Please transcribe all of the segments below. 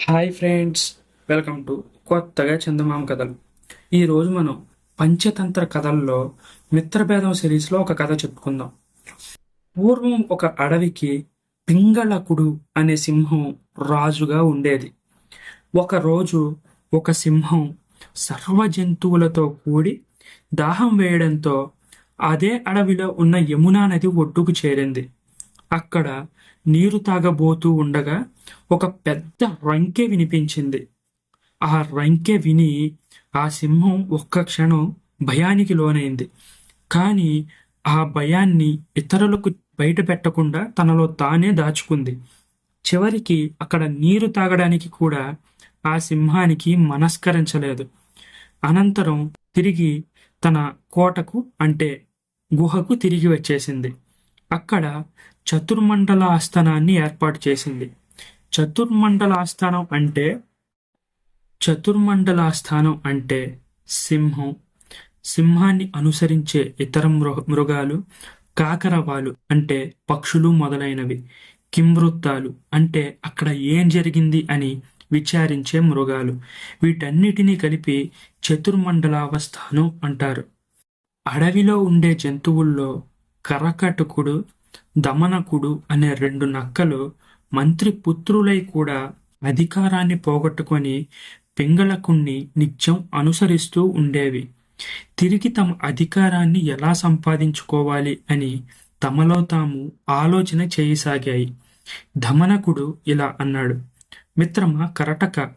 Hi friends welcome to కొత్తగా చందమామ కథలు. ఈరోజు మనం పంచతంత్ర కథల్లో మిత్రభేదం సిరీస్లో ఒక కథ చెప్పుకుందాం. పూర్వం ఒక అడవికి పింగళకుడు అనే సింహం రాజుగా ఉండేది. ఒకరోజు ఒక సింహం సర్వ జంతువులతో కూడి దాహం వేయడంతో అదే అడవిలో ఉన్న యమునా నది ఒడ్డుకు చేరింది. అక్కడ నీరు తాగబోతూ ఉండగా ఒక పెద్ద రంకె వినిపించింది. ఆ రంకె విని ఆ సింహం ఒక్క క్షణం భయానికి లోనైంది. కానీ ఆ భయాన్ని ఇతరులకు బయట పెట్టకుండా తనలో తానే దాచుకుంది. చివరికి అక్కడ నీరు తాగడానికి కూడా ఆ సింహానికి మనస్కరించలేదు. అనంతరం తిరిగి తన కోటకు అంటే గుహకు తిరిగి వచ్చేసింది. అక్కడ చతుర్మండల ఆస్థానాన్ని ఏర్పాటు చేసింది. చతుర్మండలాస్థానం అంటే చతుర్మండలాస్థానం అంటే సింహం. సింహాన్ని అనుసరించే ఇతర మృగాలు కాకరవాలు అంటే పక్షులు మొదలైనవి. కింవృత్తాలు అంటే అక్కడ ఏం జరిగింది అని విచారించే మృగాలు. వీటన్నిటినీ కలిపి చతుర్మండలావస్థానం అంటారు. అడవిలో ఉండే జంతువుల్లో కరకటుకుడు దమనకుడు అనే రెండు నక్కలు మంత్రి పుత్రులై కూడా అధికారాన్ని పోగొట్టుకొని పింగళకుణ్ణి నిత్యం అనుసరిస్తూ ఉండేవి. తిరిగి తమ అధికారాన్ని ఎలా సంపాదించుకోవాలి అని తమలో తాము ఆలోచన చేయసాగాయి. ధమనకుడు ఇలా అన్నాడు మిత్రమా కరటక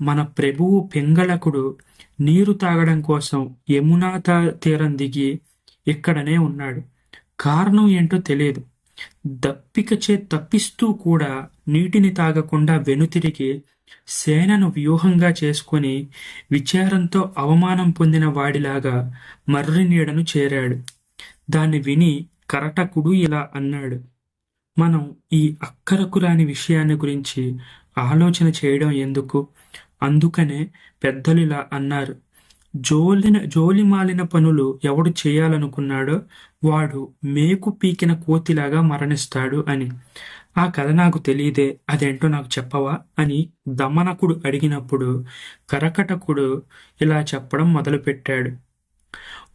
మన ప్రభువు పింగళకుడు నీరు తాగడం కోసం యమునా తీరం దిగి ఇక్కడనే ఉన్నాడు. కారణం ఏంటో తెలియదు. దప్పికచే తప్పిస్తూ కూడా నీటిని తాగకుండా వెనుతిరిగి సేనను వ్యూహంగా చేసుకొని విచారంతో అవమానం పొందిన వాడిలాగా మర్రి నీడను చేరాడు. దాన్ని విని కరటకుడు ఇలా అన్నాడు. మనం ఈ అక్కరకు రాని విషయాన్ని గురించి ఆలోచన చేయడం ఎందుకు? అందుకనే పెద్దలు ఇలా అన్నారు. జోలిన జోలిమాలిన పనులు ఎవడు చేయాలనుకున్నాడో వాడు మేకు పీకిన కోతిలాగా మరణిస్తాడు అని. ఆ కథ నాకు తెలియదే అదేంటో నాకు చెప్పవా అని దమనకుడు అడిగినప్పుడు కరకటకుడు ఇలా చెప్పడం మొదలుపెట్టాడు.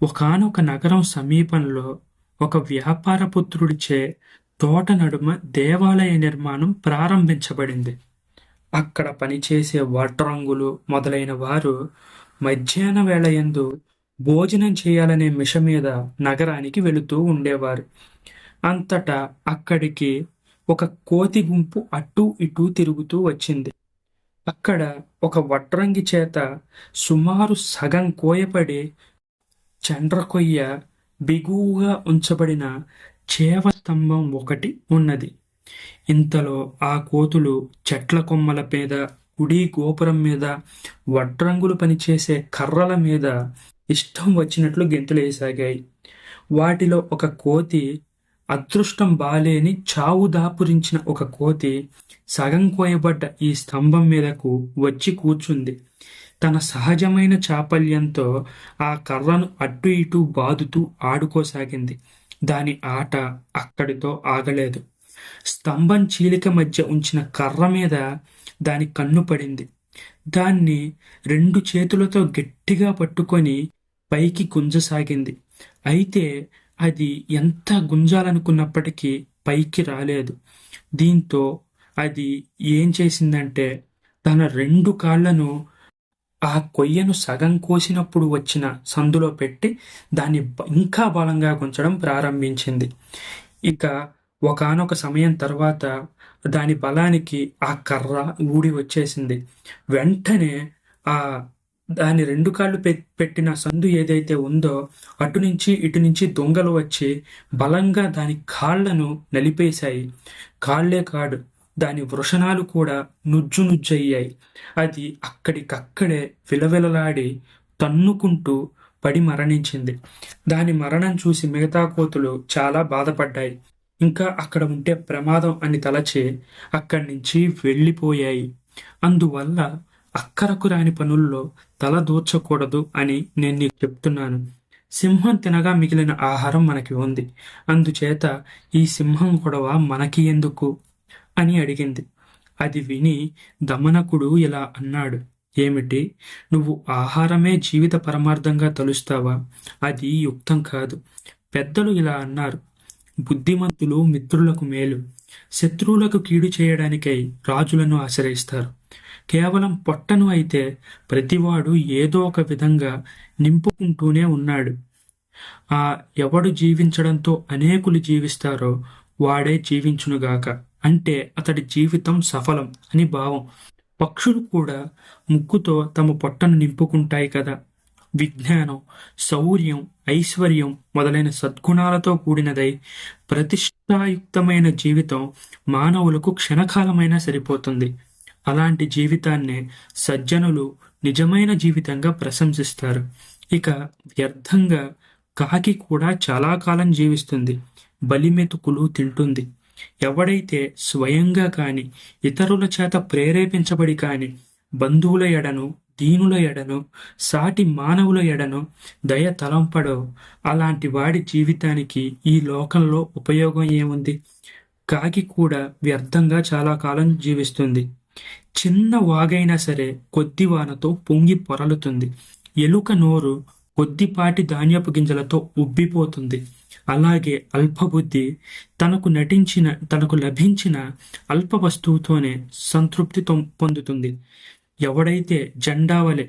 ఒకానొక నగరం సమీపంలో ఒక వ్యాపార పుత్రుడిచే తోట నడుమ దేవాలయ నిర్మాణం ప్రారంభించబడింది. అక్కడ పనిచేసే వడ్రంగులు మొదలైన వారు మధ్యాహ్న వేళ ఎందు భోజనం చేయాలనే మిష మీద నగరానికి వెళుతూ ఉండేవారు. అంతటా అక్కడికి ఒక కోతి గుంపు అటూ ఇటూ తిరుగుతూ వచ్చింది. అక్కడ ఒక వడ్రంగి చేత సుమారు సగం కోయపడి చండ్రకొయ్య బిగువుగా ఉంచబడిన చేవ స్తంభం ఒకటి ఉన్నది. ఇంతలో ఆ కోతులు చెట్ల కొమ్మల మీద కుడి గోపురం మీద వడ్రంగులు పనిచేసే కర్రల మీద ఇష్టం వచ్చినట్లు గెంతులేసాగాయి వాటిలో ఒక కోతి అదృష్టం బాలేని చావు దాపురించిన ఒక కోతి సగం కోయబడ్డ ఈ స్తంభం మీదకు వచ్చి కూర్చుంది. తన సహజమైన చాపల్యంతో ఆ కర్రను అటు ఇటు బాదుతూ ఆడుకోసాగింది. దాని ఆట అక్కడితో ఆగలేదు. స్తంభం చీలిక మధ్య ఉంచిన కర్ర మీద దాని కన్ను పడింది. దాన్ని రెండు చేతులతో గట్టిగా పట్టుకొని పైకి గుంజసాగింది. అయితే అది ఎంత గుంజాలనుకున్నప్పటికీ పైకి రాలేదు. దీంతో అది ఏం చేసిందంటే తన రెండు కాళ్ళను ఆ కొయ్యను సగం కోసినప్పుడు వచ్చిన సందులో పెట్టి దాన్ని ఇంకా బలంగా గుంచడం ప్రారంభించింది. ఇక ఒకానొక సమయం తర్వాత దాని బలానికి ఆ కర్ర ఊడి వచ్చేసింది. వెంటనే ఆ దాని రెండు కాళ్ళు పె- పెట్టిన సందు ఏదైతే ఉందో అటు నుంచి ఇటు నుంచి దొంగలు వచ్చి బలంగా దాని కాళ్ళను నలిపేశాయి. కాళ్ళే కాడు దాని వృషణాలు కూడా నుజ్జు నుజ్జయ్యాయి. అది అక్కడికక్కడే విలవిలలాడి తన్నుకుంటూ పడి మరణించింది. దాని మరణం చూసి మిగతా కోతులు చాలా బాధపడ్డాయి. ఇంకా అక్కడ ఉంటే ప్రమాదం అని తలచే అక్కడి నుంచి వెళ్ళిపోయాయి. అందువల్ల అక్కరకు రాని పనుల్లో తల దూర్చకూడదు అని నేను నీకు చెప్తున్నాను. సింహం తినగా మిగిలిన ఆహారం మనకి ఉంది. అందుచేత ఈ సింహం గొడవ మనకి ఎందుకు? అని అడిగింది. అది విని దమనకుడు ఇలా అన్నాడు. ఏమిటి? నువ్వు ఆహారమే జీవిత పరమార్థంగా తలుస్తావా? అది యుక్తం కాదు. పెద్దలు ఇలా అన్నారు. బుద్ధిమంతులు మిత్రులకు మేలు. శత్రువులకు కీడు చేయడానికై రాజులను ఆశ్రయిస్తారు. కేవలం పొట్టను అయితే ప్రతివాడు ఏదో ఒక విధంగా నింపుకుంటూనే ఉన్నాడు. ఆ ఎవడు జీవించడంతో అనేకులు జీవిస్తారో వాడే జీవించునుగాక. అంటే అతడి జీవితం సఫలం అని భావం. పక్షులు కూడా ముక్కుతో తమ పొట్టను నింపుకుంటాయి కదా. విజ్ఞానం శౌర్యం ఐశ్వర్యం మొదలైన సద్గుణాలతో కూడినదై ప్రతిష్టాయుక్తమైన జీవితం మానవులకు క్షణకాలమైనా సరిపోతుంది. అలాంటి జీవితాన్నే సజ్జనులు నిజమైన జీవితంగా ప్రశంసిస్తారు. ఇక వ్యర్థంగా కాకి కూడా చాలా కాలం జీవిస్తుంది. బలిమెతుకులు తింటుంది. ఎవడైతే స్వయంగా కాని ఇతరుల చేత ప్రేరేపించబడి కాని బంధువుల ఎడను దీనుల ఎడను సాటి మానవుల ఎడను దయ తలంపడో అలాంటి వాడి జీవితానికి ఈ లోకంలో ఉపయోగం ఏముంది? కాకి కూడా వ్యర్థంగా చాలా కాలం జీవిస్తుంది. చిన్న వాగైనా సరే కొద్ది వానతో పొంగి పొరలుతుంది. ఎలుక నోరు కొద్దిపాటి ధాన్యపు గింజలతో ఉబ్బిపోతుంది. అలాగే అల్పబుద్ధి తనకు నటించిన తనకు లభించిన అల్ప వస్తువుతోనే సంతృప్తి తొం- పొందుతుంది. ఎవడైతే జెండావలె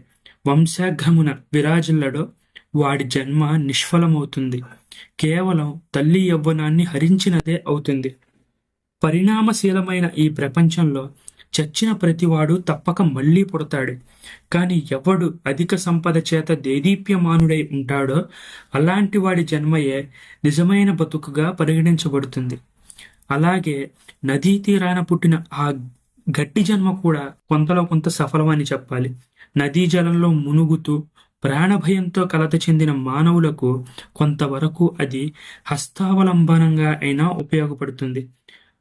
వంశాఘమున విరాజిల్లడో వాడి జన్మ నిష్ఫలమవుతుంది. కేవలం తల్లి యవ్వనాన్ని హరించినదే అవుతుంది. పరిణామశీలమైన ఈ ప్రపంచంలో చచ్చిన ప్రతివాడు తప్పక మళ్ళీ పుడతాడు. కానీ ఎవడు అధిక సంపద చేత దేదీప్యమానుడై ఉంటాడో అలాంటి వాడి జన్మయే నిజమైన బతుకుగా పరిగణించబడుతుంది. అలాగే నదీ తీరాన పుట్టిన ఆ గట్టి జన్మ కూడా కొంతలో కొంత సఫలమని చెప్పాలి. నదీ జలంలో మునుగుతూ ప్రాణభయంతో కలత చెందిన మానవులకు కొంతవరకు అది హస్తావలంబనంగా అయినా ఉపయోగపడుతుంది.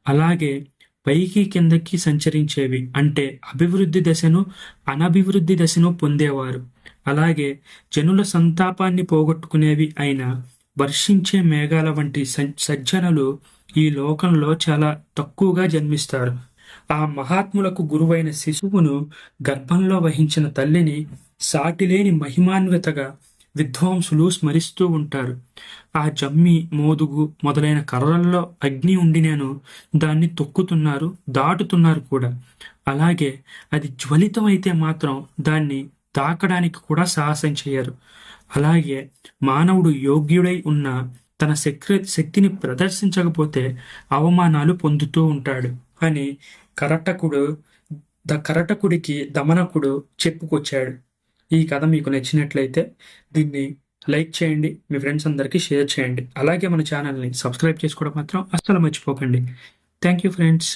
అలాగే పైకి కిందకి సంచరించేవి అంటే అభివృద్ధి దశను అనభివృద్ధి దశను పొందేవారు. అలాగే జనుల సంతాపాన్ని పోగొట్టుకునేవి అయిన వర్షించే మేఘాల వంటి సజ్జనులు ఈ లోకంలో చాలా తక్కువగా జన్మిస్తారు. ఆ మహాత్ములకు గురువైన శిశువును గర్భంలో వహించిన తల్లిని సాటిలేని మహిమాన్వితగా విద్వాంసులు స్మరిస్తూ ఉంటారు. ఆ జమ్మి మోదుగు మొదలైన కర్రల్లో అగ్ని ఉండి నేను దాన్ని తొక్కుతున్నారు దాటుతున్నారు కూడా. అలాగే అది జ్వలితమైతే మాత్రం దాన్ని తాకడానికి కూడా సాహసం చేయరు. అలాగే మానవుడు యోగ్యుడై ఉన్న తన శక్తి శక్తిని ప్రదర్శించకపోతే అవమానాలు పొందుతూ ఉంటాడు అని కరటకుడు ద కరటకుడికి దమనకుడు చెప్పుకొచ్చాడు. ఈ కథ మీకు నచ్చినట్లయితే దీన్ని లైక్ చేయండి మీ ఫ్రెండ్స్ అందరికీ షేర్ చేయండి. అలాగే మన ఛానల్ని సబ్స్క్రైబ్ చేసుకోవడం మాత్రం అస్సలు మర్చిపోకండి. Thank you friends.